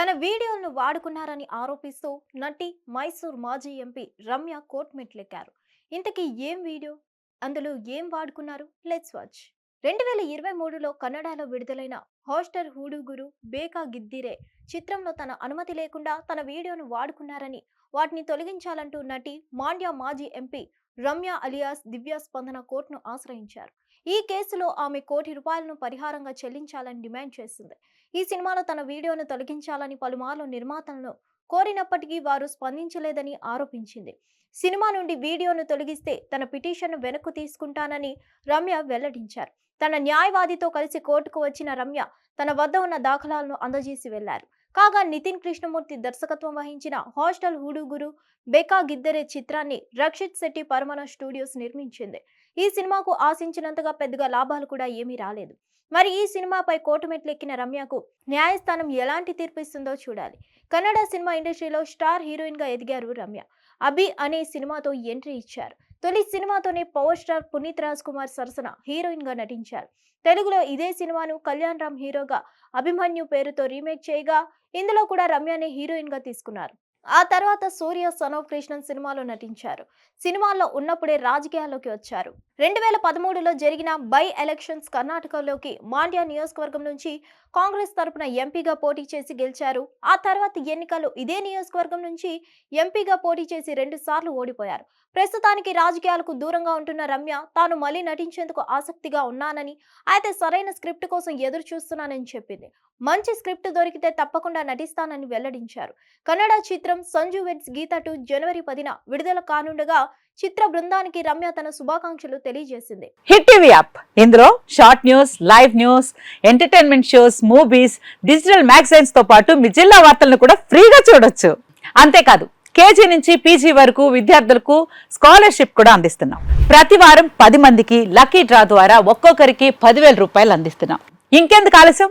తన వీడియోలను వాడుకున్నారని ఆరోపిస్తూ నటి మైసూర్ మాజీ ఎంపీ రమ్య కోర్టు మెట్లెక్కారు. ఇంతకీ ఏం వీడియో? అందులో ఏం వాడుకున్నారు? Let's watch. రెండు వేల ఇరవై మూడులో కన్నడలో విడుదలైన హాస్టర్ హూడుగురు బేకా గిద్దిరే చిత్రంలో తన అనుమతి లేకుండా తన వీడియోను వాడుకున్నారని వాటిని తొలగించాలంటూ నటి మాండ్యా మాజీ ఎంపీ రమ్య అలియాస్ దివ్య స్పందన కోర్టును ఆశ్రయించారు. ఈ కేసులో ఆమె కోటి రూపాయలను పరిహారంగా చెల్లించాలని డిమాండ్ చేసింది. ఈ సినిమాలో తన వీడియోను తొలగించాలని పలుమార్లు నిర్మాతలను కోరినప్పటికీ వారు స్పందించలేదని ఆరోపించింది. సినిమా నుండి వీడియోను తొలగిస్తే తన పిటిషన్ను వెనక్కు తీసుకుంటానని రమ్య వెల్లడించారు. తన న్యాయవాదితో కలిసి కోర్టుకు వచ్చిన రమ్య తన వద్ద ఉన్న దాఖలాలను అందజేసి వెళ్ళారు. కాగా నితిన్ కృష్ణమూర్తి దర్శకత్వం వహించిన హాస్టల్ హుడుగురు బెకా గిద్దరే చిత్రాన్ని రక్షిత్ శెట్టి పరమన స్టూడియోస్ నిర్మించింది. ఈ సినిమాకు ఆశించినంతగా పెద్దగా లాభాలు కూడా ఏమీ రాలేదు. మరి ఈ సినిమాపై కోర్టు మెట్లెక్కిన రమ్యకు న్యాయస్థానం ఎలాంటి తీర్పు ఇస్తుందో చూడాలి. కన్నడ సినిమా ఇండస్ట్రీలో స్టార్ హీరోయిన్గా ఎదిగారు రమ్య. అభి అనే సినిమాతో ఎంట్రీ ఇచ్చారు. తొలి సినిమాతోనే పవర్ స్టార్ పునీత్ రాజ్ కుమార్ సరసన హీరోయిన్గా నటించారు. తెలుగులో ఇదే సినిమాను కళ్యాణ్ రామ్ హీరోగా అభిమన్యు పేరుతో రీమేక్ చేయగా ఇందులో కూడా రమ్యనే హీరోయిన్గా తీసుకున్నారు. ఆ తర్వాత సూర్య సనవ్ కృష్ణన్ సినిమాలో నటించారు. సినిమాల్లో ఉన్నప్పుడే రాజకీయాల్లోకి వచ్చారు. రెండు వేల పదమూడులో జరిగిన బై ఎలక్షన్స్ కర్ణాటకలోకి మాండ్య నియోజకవర్గం నుంచి కాంగ్రెస్ తరపున ఎంపీగా పోటీ చేసి గెలిచారు. ఆ తర్వాత ఎన్నికల్లో ఇదే నియోజకవర్గం నుంచి ఎంపీగా పోటీ చేసి రెండు సార్లు ఓడిపోయారు. ప్రస్తుతానికి రాజకీయాలకు దూరంగా ఉంటున్న రమ్య తాను మళ్ళీ నటించేందుకు ఆసక్తిగా ఉన్నానని అయితే సరైన స్క్రిప్ట్ కోసం ఎదురు చూస్తున్నానని చెప్పింది. మంచి స్క్రిప్ట్ దొరికితే తప్పకుండా నటిస్తానని వెల్లడించారు. కన్నడ చిత్రం సంజు వెడ్స్ గీత టూ జనవరి పదిన విడుదల కానుండగా చిత్ర బృందానికి రమ్య తన శుభాకాంక్షలు తెలియజేసింది. Hit TV app. ఇందులో short news live news entertainment shows movies digital మ్యాగజైన్స్తో పాటు మీ జిల్లా వార్తలను కూడా ఫ్రీగా చూడొచ్చు. అంతేకాదు కేజీ నుంచి పీజీ వరకు విద్యార్థులకు స్కాలర్షిప్ కూడా అందిస్తున్నాం. ప్రతి వారం పది మందికి లక్కీ డ్రా ద్వారా ఒక్కొక్కరికి పదివేల రూపాయలు అందిస్తున్నాం. ఇంకెందుకు ఆలస్యం?